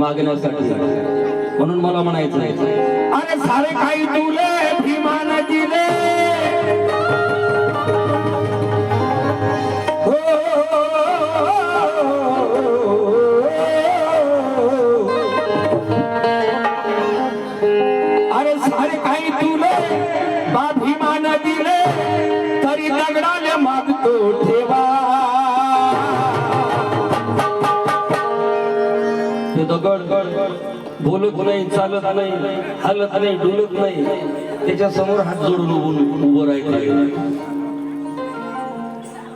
मागण्यासाठी म्हणून मला म्हणायचं अरे सारे काही तुले भीमान दिले. बोलत नाही चालत नाही हलत नाही डुलत नाही. त्याच्यासमोर हात जोडून उभून उभं राहिलं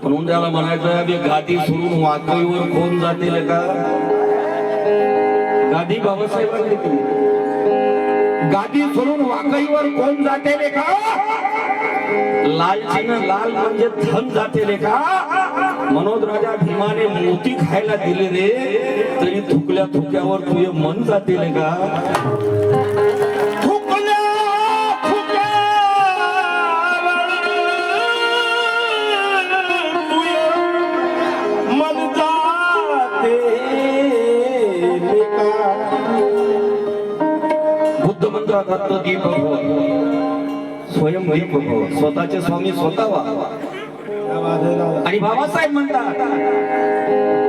म्हणून त्याला म्हणायचं आम्ही गादी सोडून वाकईवर कोण जातील का? गादी बाबासाहेबांनी केली गादी सोडून वाकईवर कोण जाते रे का? लालचीनं लाल म्हणजे थन जाते का? मनोज राजा भीमाने मोती खायला दिले रे तरी थुकल्या थुक्यावर तुझे मन जाते का? बुद्ध म्हणतात स्वयं दीप भव स्वतःचे स्वामी स्वतः व्हा आणि बाबासाहेब म्हणतात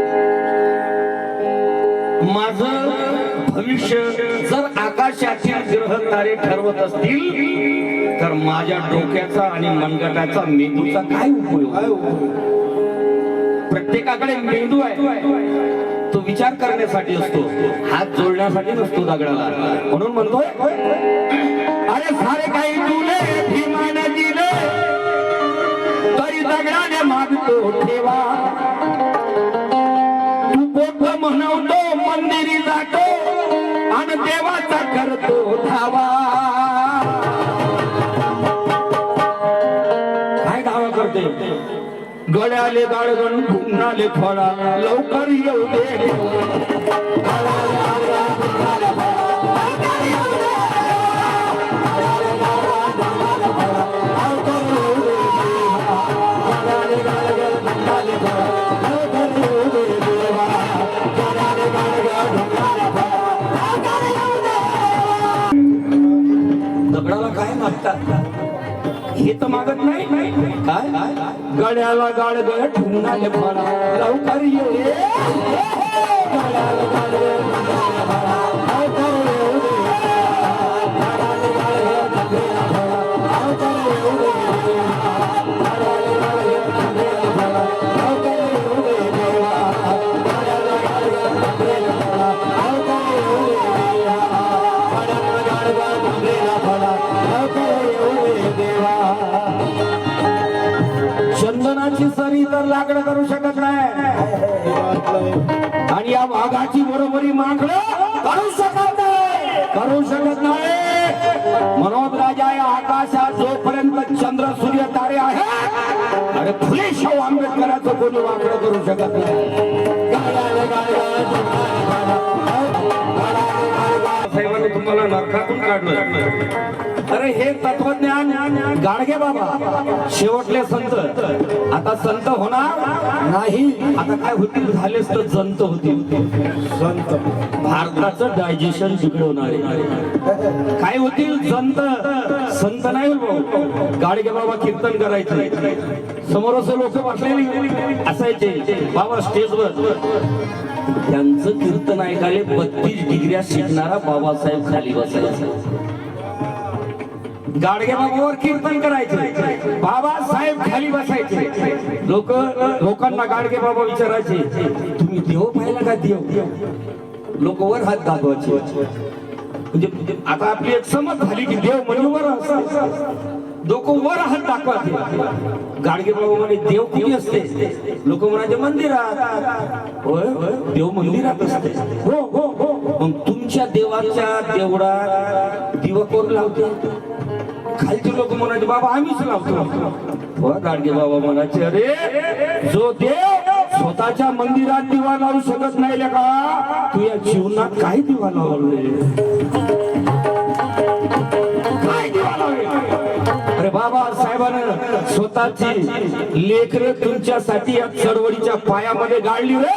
भविष्य जर आकाशातील ग्रह तारे ठरवत असतील तर माझ्या डोक्याचा आणि मनगटाचा मेंदूचा काय उपयोग? प्रत्येकाकडे मेंदू आहे. तो विचार करण्यासाठी असतो हात जोडण्यासाठी नसतो दगडाला. म्हणून म्हणतोय अरे सारे काही देवाचा करतो धावा. काय धावा करते? गळ्याले गाळगण भुंगणाले फळा लवकर येऊ दे. दगडाला काय मागतात? हे तर मागत नाही. काय? गड्याला गाडगण भुंगणाले फळा लवकर येऊ गड्याला गाड वाघाची बरोबरी मागणं करू शकत नाही. करू शकत नाही. मनोज राजा या आकाशात जोपर्यंत चंद्र सूर्य तारे आहे अरे फुले शाहू आंबेडकरांचं कोणी वाकडं करू शकत नाही. साहेबांनी तुम्हाला नरकातून काढलं अरे हे तत्वज्ञान गाडगे बाबा शेवटले संत. आता संत होणार नाही. आता काय होतील? झालेच तर जंत होतील. संत. भारताचं डायजेशन बिघडवणारे काय होतील? संत संत नाही भाऊ. गाडगे बाबा कीर्तन करायचे. समोर असं लोक बसलेली. असायचे. बाबा स्टेजवर त्यांचं कीर्तन ऐकाले बत्तीस डिग्र्या शिकणारा बाबासाहेब खाली बसायचा. गाडगे बाबावर कीर्तन करायचे. बाबासाहेब खाली बसायचे. लोक लोकांना गाडगे बाबा विचारायचे तुम्ही देव पाहिला का देव? लोक वर हात दाखवायचे म्हणजे, म्हणजे आता आपली एक समज झाली की देव म्हणजे वर लोक वर हात दाखवायचे गाडगे बाबा म्हणे देव किती असते? लोक म्हणायचे मंदिरात. होय? देव मंदिरात असते. हो हो हो मग तुमच्या देवाच्या देवळात दिवा कोण लावते? खालचे लोक म्हणायचे बाबा आम्हीच लावतो. हो गाडगे बाबा म्हणायचे अरे जो देव स्वतःच्या मंदिरात दिवा लावू शकत नाही का? तू या जीवनात काय दिवा लावले बाबासाहेबानं बाबा साहेबानं स्वतःची लेकर तुमच्यासाठी या चळवळीच्या पायामध्ये गाळली रे.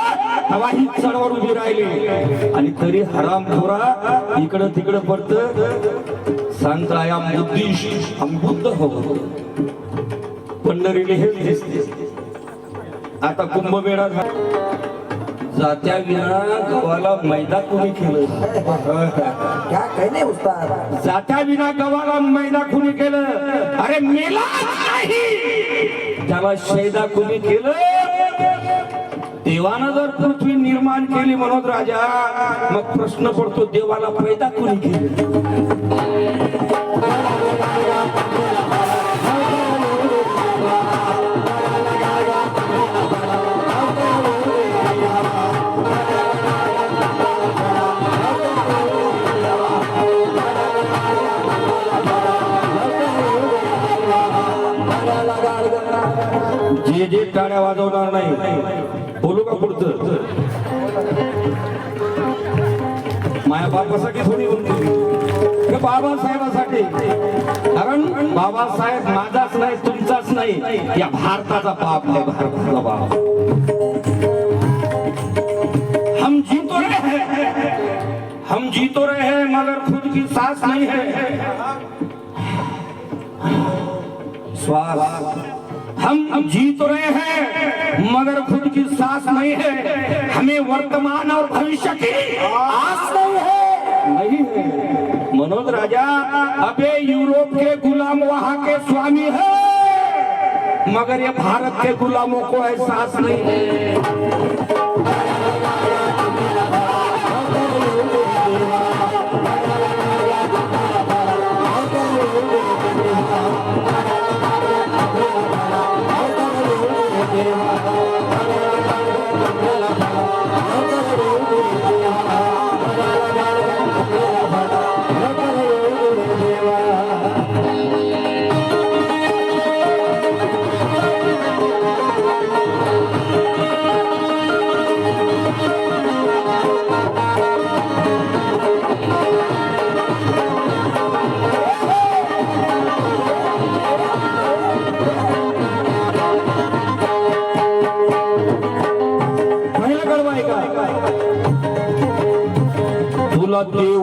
तेव्हा ही चळवळ उभी राहिली. आणि तरी हराम खोरा इकडं तिकडं पडत. सांगता आम बुद्धिस्ट बुद्ध हो. पंढरीले हेच दिसते. आता कुंभमेळा झाला. जात्या विना गव्हाला मैदा कोणी केलं? क्या कहने उस्ताद जात्या विना गव्हाला मैदा कुणी केलं? अरे मेला नाही! त्याला शैदा कुणी केलं? देवानं जर पृथ्वी निर्माण केली म्हणत राजा मग प्रश्न पडतो देवाला पैदा कुणी केली? टाळ्या वाजवणार नाही. बोलू का पुढचं? माया बापासाठी थोडी बोलतो हे बाबासाहेबासाठी. कारण बाबासाहेब माझाच नाही तुमचाच नाही. या भारताचा बाप आहे भारताचा बाप. हम जीतो रहे हैं. हम जीतो रे रहे हैं मगर खुद की सांस नहीं है. श्वास. हम जीत रहे हैं मगर खुद की सांस नहीं है। हमें वर्तमान और भविष्य की आस नहीं है। नहीं है। मनोज राजा अबे यूरोप के गुलाम वहां के स्वामी है मगर ये भारत के गुलामों को एहसास नहीं है।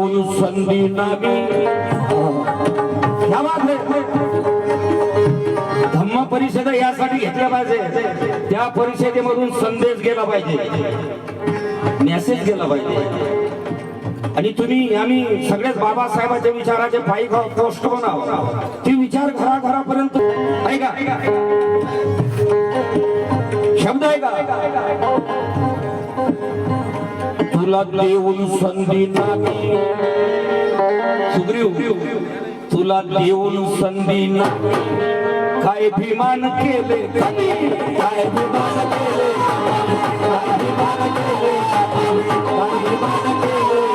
तुला संधी नावी. धम्म परिषद यासाठी घेतल्या पाहिजे. त्या परिषदेमधून संदेश गेला पाहिजे. मेसेज गेला पाहिजे. आणि तुम्ही आम्ही सगळेच बाबासाहेबांच्या विचाराचे पायी पोस्ट बनाव. ती विचार घराघरापर्यंत आहे का शब्द आहे का तुला देऊन संधी नाही. सुग्रीव तुला देऊन संधी नाही. काय भिमान केले? काय भिमान केले? काय विमान केले? काय विमान केले?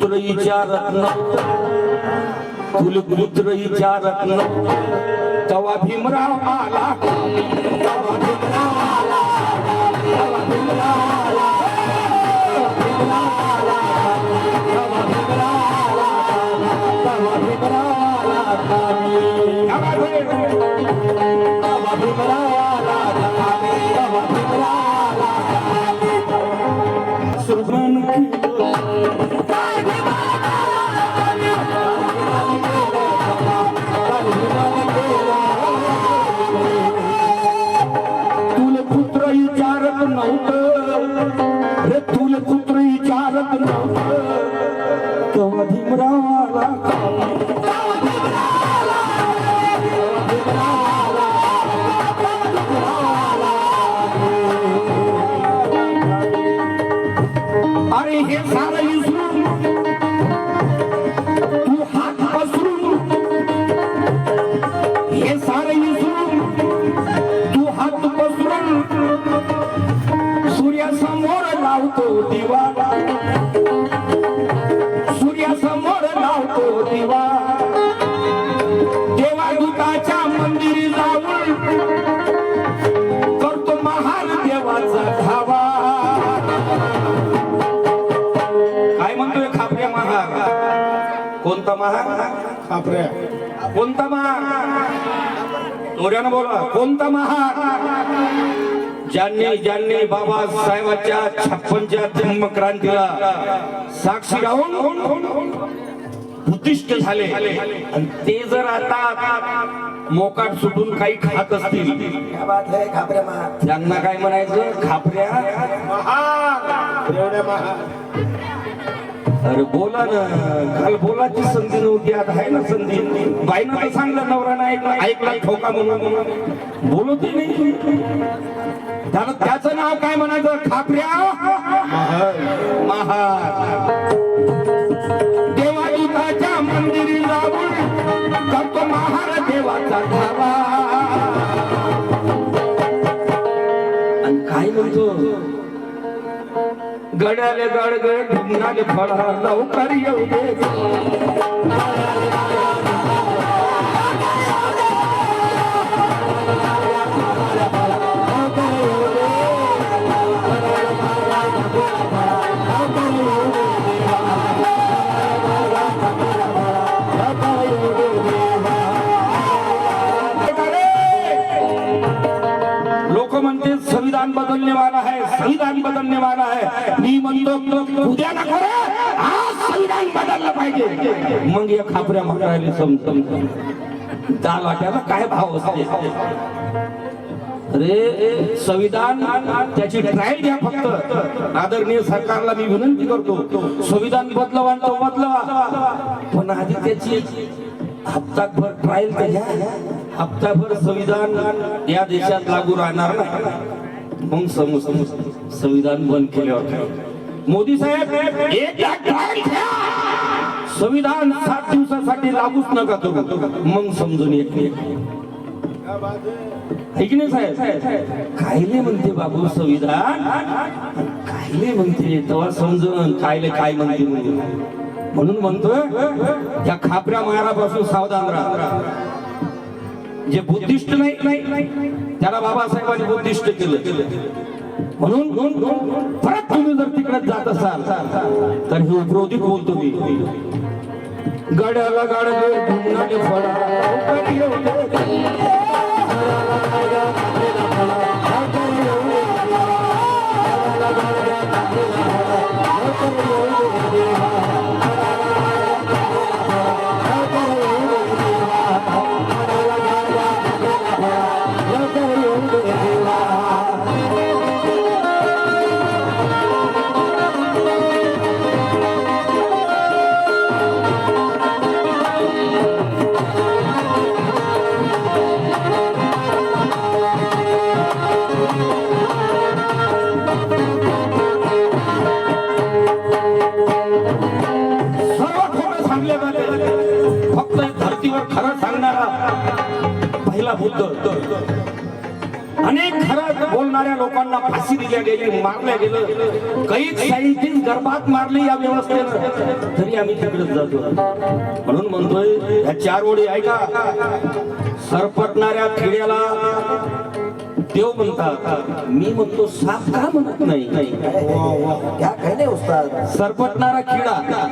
तुल विचारत नव्हतं. तुल विचारत नव्हतं. तवा भीमराव आला. तवा भीमराव तवा भीमराव आला भीमराव आला लावतो दिवा. सूर्यासमोर लावतो दिवा. देवादूताच्या मंदिरी जाऊन करतो महान देवाचा धावा. काय म्हणतोय खापऱ्या महाग? कोणता महा खापऱ्या. कोणता महा जोऱ्यानं बोला कोणता महा ज्यांनी ज्यांनी बाबासाहेबांच्या छप्पनच्या जन्मक्रांतीला साक्षी राहून भूतिष्ठ झाले. आणि ते जर आता मोकाट सुटून काही खात असतील त्यांना काय म्हणायचं? खापऱ्या? अरे बोला ना काल बोलाची संधी नव्हती आता आहे ना संधी. बाईनं सांगलं नवरा ना ऐकला ठोका म्हणून. बोलवते नाही. त्याला त्याचं नाव काय म्हणायचं? खापऱ्या? महार देवादूताच्या मंदिरी जाऊन करतो महार देवाचा धावा आणि काय म्हणतो? गड्याले गडगड ढुंगणाले फळा लवकर येऊ दे. बदलने वाला है संविधान बदलने वाला है मी म्हणतो उद्या ना खरं आज संविधान बदललं पाहिजे. मग या खापऱ्या मागायला समजम त्या वाट्याला काय भाव असते? अरे संविधान त्याची ट्रायल घ्या फक्त. आदरणीय सरकारला मी विनंती करतो संविधान बदलवा तो बदलवा. पण आधी त्याची हप्ताभर ट्रायल घ्या हप्ताभर संविधान या देशात लागू राहणार नाही. मग समज संविधान बंद केल्यावर मोदी साहेब संविधान सात दिवसासाठी लागूच नका करू. मग समजून येत नाही की नाही साहेब? कायले म्हणते बाबू संविधान? कायले म्हणते? तेव्हा समजून कायले काय म्हणते म्हणून. म्हणतोय त्या खापऱ्या मारापासून सावधान राहा. जे बुद्धिस्ट नाही त्याला बाबासाहेबांनी बुद्धिष्ट केलं. म्हणून म्हणून परत तुम्ही जर तिकडे जात असाल तर हे उपरोधिक बोलतो मी गड्याला गड ढुंगणाले दिल्या गेली मारल्या गेलं. काही गर्भात मारले या व्यवस्थेनं. तरी आम्ही तिकडेच जातो. म्हणून म्हणतोय ह्या चार ओळी ऐका. सरपटणाऱ्या किड्याला देव म्हणतात. मी म्हणतो साप का म्हणत नाही. क्या कहने उस्ताद? सरपटणारा किडा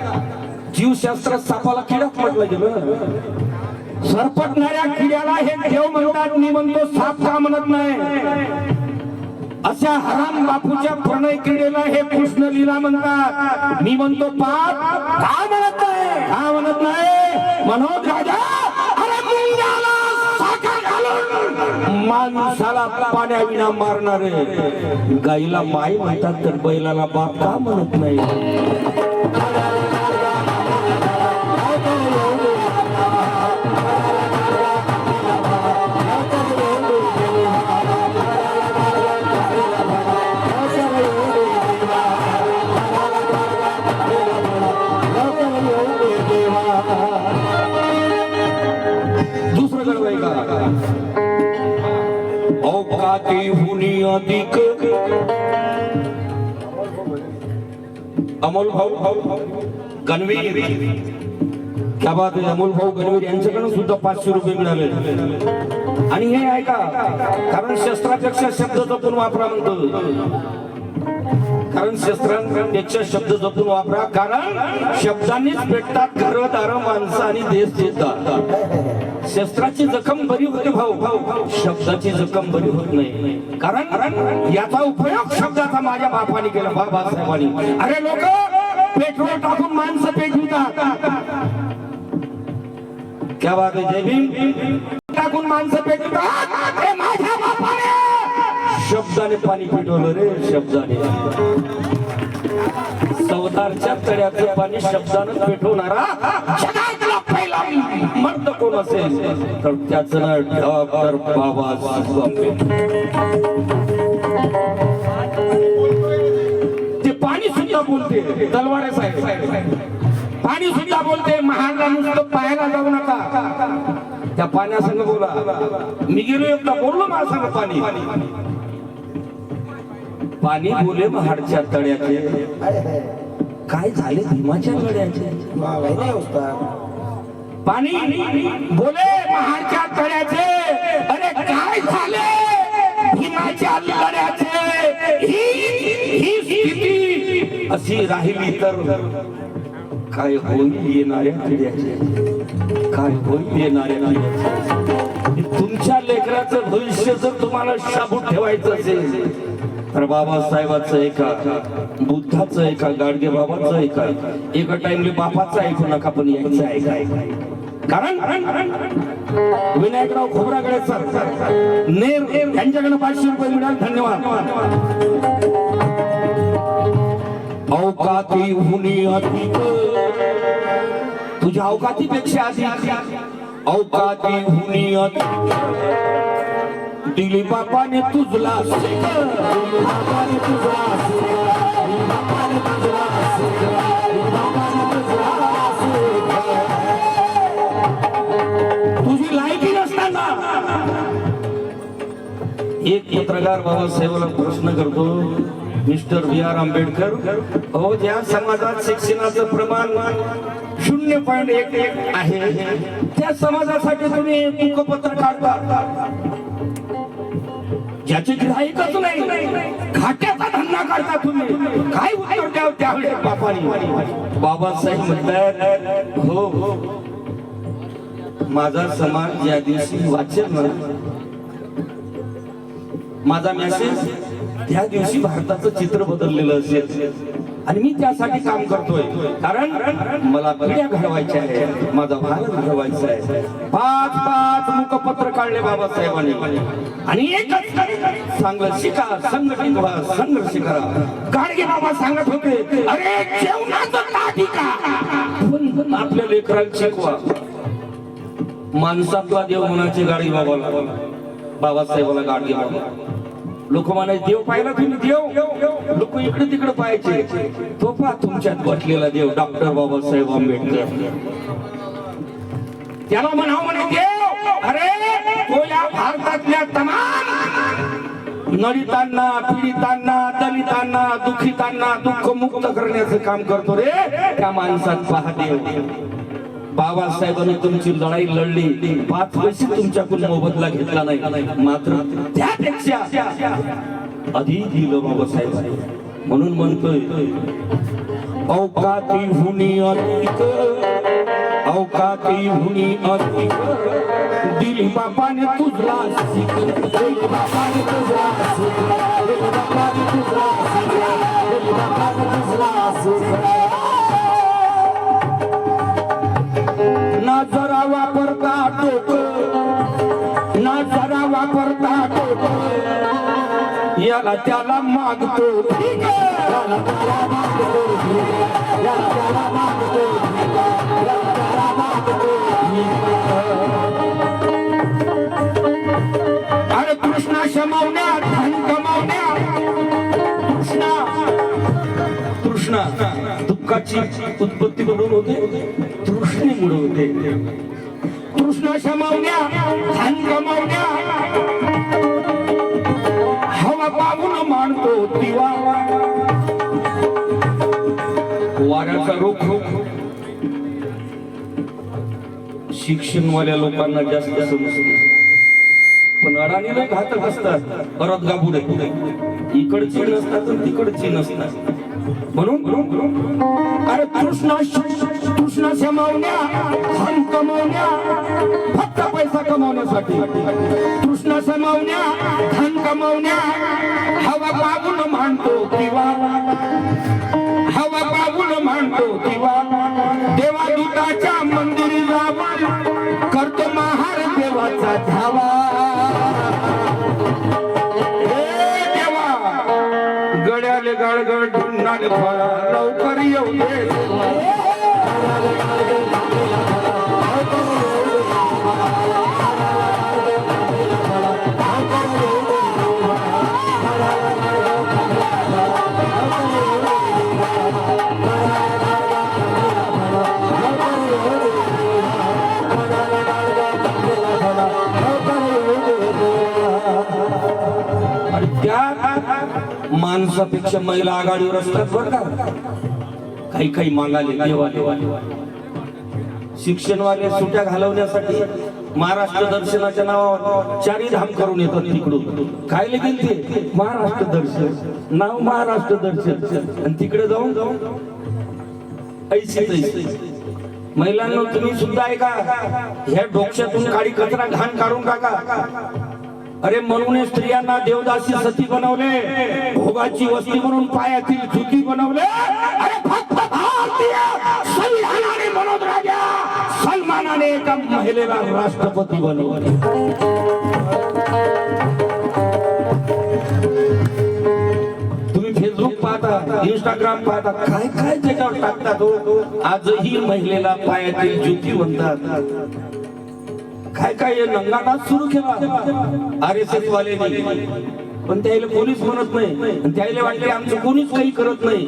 जीवशास्त्रात सापाला किडाच म्हटलं गेलं. सरपटणाऱ्या किड्याला हे देव म्हणतात. मी म्हणतो साप का म्हणत नाही. अशा हराम बापूच्या प्रणय क्रीडेला हे कृष्ण लीला म्हणतात. मी म्हणतो पाप का म्हणत नाही? का म्हणत नाही? मनोज राजा माणसाला पाण्याविना मारणारे गाईला माई म्हणतात तर बैलाला बाप का म्हणत नाही? हुनी अधिक. अमोल भाऊ भाऊ गणवीर. क्या बात आहे अमोल भाऊ गणवीर यांच्याकडून सुद्धा पाचशे रुपये मिळाले. आणि हे ऐका कारण शस्त्रापेक्षा शब्द जपून वापरा म्हणतो. कारण शस्त्र त्याच्या शब्द जपून वापरा. कारण शब्दांनीच भेटतात घरदार माणसं आणि देश देतात. शस्त्राची जखम बरी होते भाऊ. भाऊ शब्दाची जखम बरी होत नाही. कारण याचा उपयोग शब्दाचा माझ्या बापाने केला बाबासाहेबांनी. अरे लोक पेट्रोल टाकून माणसं पेटवितात क्या बात आहे जय भीम. टाकून माणसं पेटवितात माझ्या बापाने. शब्दाने पाणी पिटवलं रे शब्दाने. सवतारच्या तळ्याचं पाणी शब्दानं पेटवणारा जगातला पहिला मर्द कोण असेल? तर त्याचं नाव डॉक्टर बाबा ते पाणी सुद्धा बोलते तलवारे साहेब. पाणी सुद्धा बोलते महाडला नुसतं पाहायला जाऊ नका. त्या पाण्यासंग बोला. मी गेलो एकदा बोललो माझ्या पाणी. पाणी बोले महाडच्या तळ्याचे काय झाले भीमाच्या तळ्याचे पाणी बोले महाडच्या तळ्याचे. अरे काय झाले भीमाच्या तळ्याचे? ही ही स्थिती अशी राहिली तर काय होईल येणाऱ्या पिढ्याचे? काय होईल येणाऱ्या पिढ्याचे? तुमच्या लेकराचं भविष्य जर तुम्हाला शाबूत ठेवायचं असेल तर बाबासाहेबाचं एका बुद्धाचं एका गाडगे बाबाचं एका एका टाइमले बापाचं ऐकू नका पण यांचं ऐका. कारण विनायकराव खोबराकडे सर नेर यांच्याकडे पाचशे रुपये मिळाल धन्यवाद. अवकाती हुनी अधिक तुझ्या अवकातीपेक्षा अधिक. अवकाती हुनियत. दिली बापाने तुझला दिली बापाने तुझला दिली बापाने तुझला दिली बापाने तुझला तुझी लायकी नसताना. एक पत्रकार बाबासाहेबांना प्रश्न करतो मिस्टर बी आर आंबेडकर अहो ज्या समाजात शिक्षणाचं प्रमाण शून्य पॉईंट एक एक आहे. त्या समाजासाठी तुम्ही मुखपत्र काढता. ज्याची ग्राहिकच नाही घाट्याचा धंदा करता तुम्ही. काय उत्तर द्याव त्यावेळेस बापानी? बाबासाहेब म्हणतात हो हो. माझा समाज ज्या दिवशी वाचेल ना माझा मेसेज त्या दिवशी भारताचं चित्र बदललेलं असेल. आणि मी त्यासाठी काम करतोय. कारण मला पिढ्या घडवायच्या आहे माझा भारत घडवायचा आहे. पाच पाच मुखपत्र काढले बाबासाहेबांनी. आणि एकच चांगलं शिका संघटित व्हा संघर्ष करा. गाडगे बाबा सांगत होते अरे जेवणाचं ताटी का पण पण आपल्या लेकरांना शिकवा. माणसातला देव म्हणायचे गाडी बाबाला. बाबासाहेबाला गाडगे बाबा. लोक म्हणायचे देव पाहिला तुम्ही देव? लोक इकडे तिकडे पाहायचे. तो पहा तुमच्यात बसलेला देव डॉक्टर बाबासाहेब आंबेडकर. त्याला म्हणाव म्हणे देव अरे तो या भारतातल्या तमाम नलितांना पीडितांना दलितांना दुखितांना दुःख मुक्त करण्याचं काम करतो रे त्या माणसात पहा देव. बाबासाहेबांनी तुमची लढाई लढली. पाच पैसे तुमच्याकडून मोबदला घेतला नाही. मात्र त्यापेक्षा अधिक दिलं बाबासाहेब म्हणून म्हणतोय अवकाती हुनी अधिक अवकाती हुनी अधिक. दिली बापाने तुझला शिक दिली बापाने तुझला शिक दिली बापाने तुझला शिक दिली बापाने तुझला शिक जरा वापरता टोक. ना जरा वापरता टोक. याला त्याला मागतो. याला त्याला मागतो याला त्याला मागतो याला त्याला मागतो अरे कृष्णा शमावण्या दुःखाची उत्पत्ती म्हणून होते तृष्णेमुळे होते. तृष्णा शमावण्या धन कमावण्या हवा पाहून मानतो दिवा. वाऱ्याचा रोख. शिक्षणवाल्या लोकांना जास्त समजतो. पण अडाणीला घातक असतात परत गाबुडे इकडची नसतात तिकडची नसतात. म्हणून अरे कृष्णा कृष्णा क्षमावण्या धन कमावण्या फक्त पैसा कमावण्यासाठी. कृष्णा क्षमावण्या धन कमावण्या हवा बाबून मानतो किंवा हवा बाबून मानतो किंवा देवादूताच्या ঘর माणसापेक्षा महिला आघाडीवर असतात बरं का? काही काही मागाले देवा देवा देवा. शिक्षणवाले सुट्या घालवण्यासाठी महाराष्ट्र दर्शनाच्या नावावर चारी धाम करून येतात तिकडून. काय लगेल ते? महाराष्ट्र दर्शन. नाव महाराष्ट्र दर्शन. आणि तिकडे जाऊन जाऊन ऐसे महिलांना तुम्ही सुद्धा ऐका. ह्या डोक्यातून काळी कचरा घाण काढून टाका. अरे म्हणून स्त्रियांना देवदासी सती बनवले भोगाची वस्ती म्हणून पायातील चुकी बनवले. अरे फक्त भारतीय संविधानाने मनोज राजा सन्मानाने एका महिलेला राष्ट्रपती बनवले. तुम्ही फेसबुक पाहता इंस्टाग्राम पाहता काय काय त्याच्यावर टाकतात आजही महिलेला पायातील ज्युती म्हणतात. काय काय नंगाटा सुरू केला आर एस एस वाले पण त्याला कोणीच म्हणत नाही. आणि त्याला वाटले आमचं कोणीच काही करत नाही.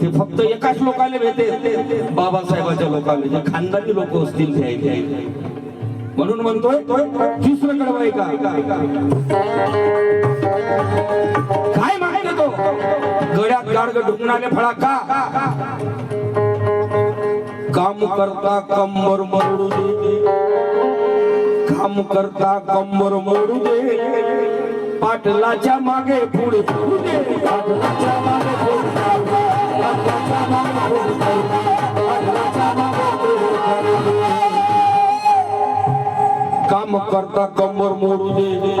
ते फक्त एकाच लोकांना भेटे बाबासाहेबाच्या लोकांना जे खानदानी लोक असतील ते म्हणून म्हणतोय तिसरं कडवाय का काय माहिती तो? गड्यात गाडग ढुकणाले फळा का काम करता कंबर मरडू. काम करता कंबर मोडू दे. पाटलाच्या मागे पुढे पुढू दे. पाटलाच्या मागे पाटलाच्या मागे पाटलाच्या मागे काम करता कंबर मोडू दे.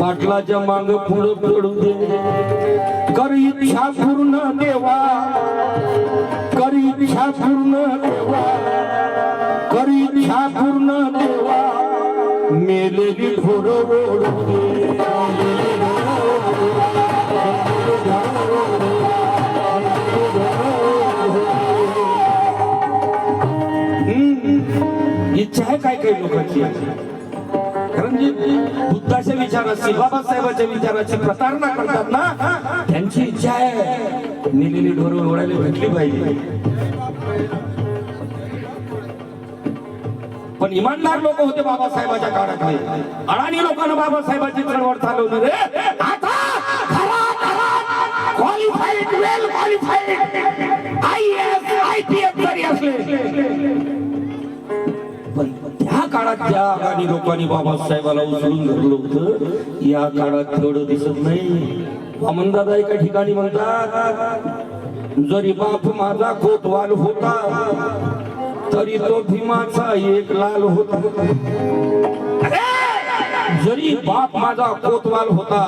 पाटलाच्या माग पुढे पडू दे. कर इच्छा पूर्ण देवा. कर इच्छा पूर्ण देवा. कर इच्छा पूर्ण देवा. मेलेली ढोर इच्छा आहे काय काही लोकांची? कारण जे बुद्धाच्या विचाराची बाबासाहेबाच्या विचाराची प्रतारणा करतात ना त्यांची इच्छा आहे. निलेली ढोरं ओढायला भेटली पाहिजे. पण इमानदार लोक होते बाबासाहेबाच्या काळातले. अडाणी लोकांना बाबासाहेबाची चळवळ चालवलं रे. आता qualified well qualified I S I P S जरी असले पण त्या काळात ज्या अडाणी लोकांनी बाबासाहेबाला उचलून धरलं होतं या काळात तेवढं दिसत नाही. वामनदादा एका ठिकाणी म्हणतात जरी बाप माझा कोतवाल होता तरी तो भीमाचा एक लाल होता. जरी बाप माझा कोतवाल होता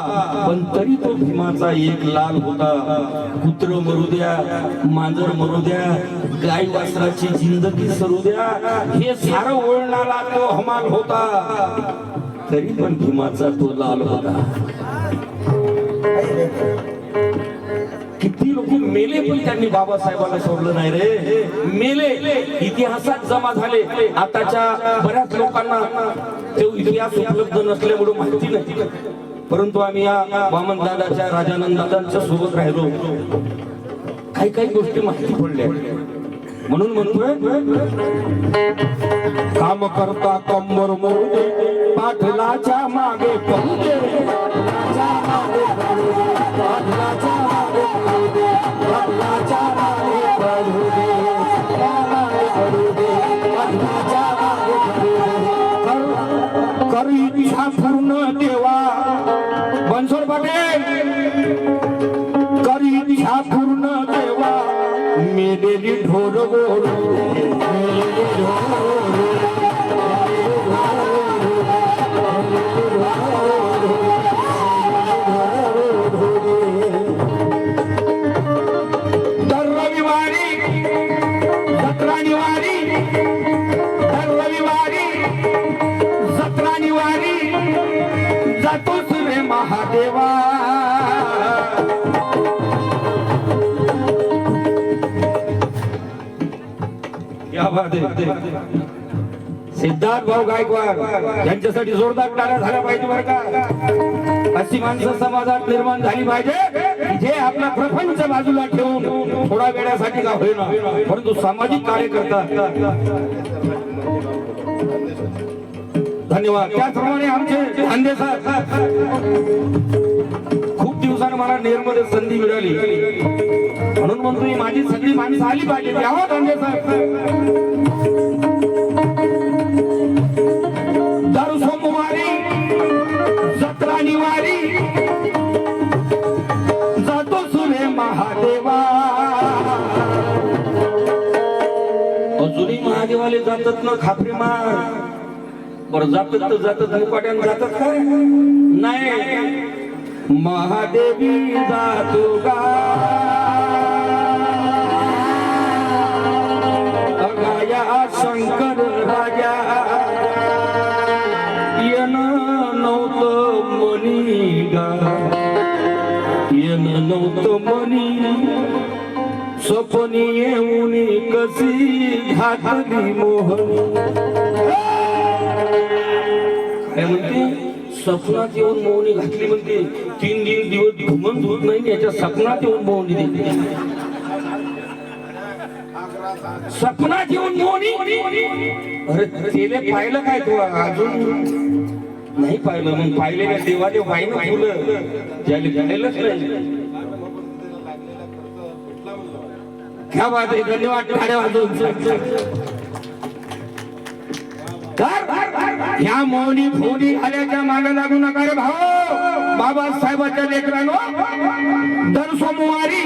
पण तरी तो भीमाचा एक लाल होता. कुत्र मरू द्या मांजर मरू द्या गाय वासराची जिंदगी सरू द्या हे सारं ओळणाला तो हमाल होता. तरी पण भीमाचा तो लाल होता. मेले पण त्यांनी बाबासाहेबांना सोडलं नाही रे. मेले इतिहासात जमा झाले. आताच्या बऱ्याच लोकांना ते इतिहास उपलब्ध नसल्यामुळे माहिती नाही. परंतु आम्ही या वामन दादाच्या राजानंद दादांच्या सोबत राहिलो. काही काही गोष्टी माहिती पडल्या. म्हणून म्हणतोय काम करता कंबर मोडू पाठलाच्या मागे पाटलाच्या मागे पडू মেয়েদের ঢোর গরু। सिद्धार्थ भाऊ गायकवाड यांच्यासाठी जोरदार टाळ्या झाल्या पाहिजे बरं का? अशी माणसं समाजात निर्माण झाली पाहिजे. जे आपला प्रपंच बाजूला ठेवून थोडा वेळासाठी का होईना परंतु सामाजिक कार्य करतात. धन्यवाद. त्याचप्रमाणे आमचे खांदे खूप दिवसानं मला नेरमध्ये संधी मिळाली. म्हणून म्हणतो ही माझी सगळी माणसं आली पाहिजे. यावं हो खांदे साहेब. दर सोमवारी जत्रा निवारी जातो सुरे महादेवा. अजूनही महादेवाले जातात ना खापरी मार. बरं जातात तर जातात मुकाट्यानं जातात काय नाही. महादेवी जातो गा अगाया शंकर राजा येन नव्हतं मनी गा येन नव्हतं मनी स्वप्नी येऊन कशी घातली मोहनी काय म्हणते स्वप्नात येऊन मोहनी घातली म्हणते. तीन दिन दिवस घुमन होत नाही याच्या स्वप्नात येऊन मोहनी दिली स्वप्नात येऊन मोहनी? अरे तेले पाहिलं काय तू? अजून? नाही पाहिलं. मग पाहिलेल्या वाईन पाहिलं फुलं. ज्याला झालेलंच नाही. क्या बात आहे धन्यवाद. टाळ्या वाजवून. ह्या मौनी फोनी आल्याच्या मागे लागू नका रे भाऊ. बाबासाहेबाच्या लेकरानो दर सोमवारी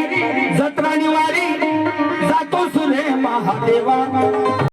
जत्रा निवारी जातो सुरे महादेवा.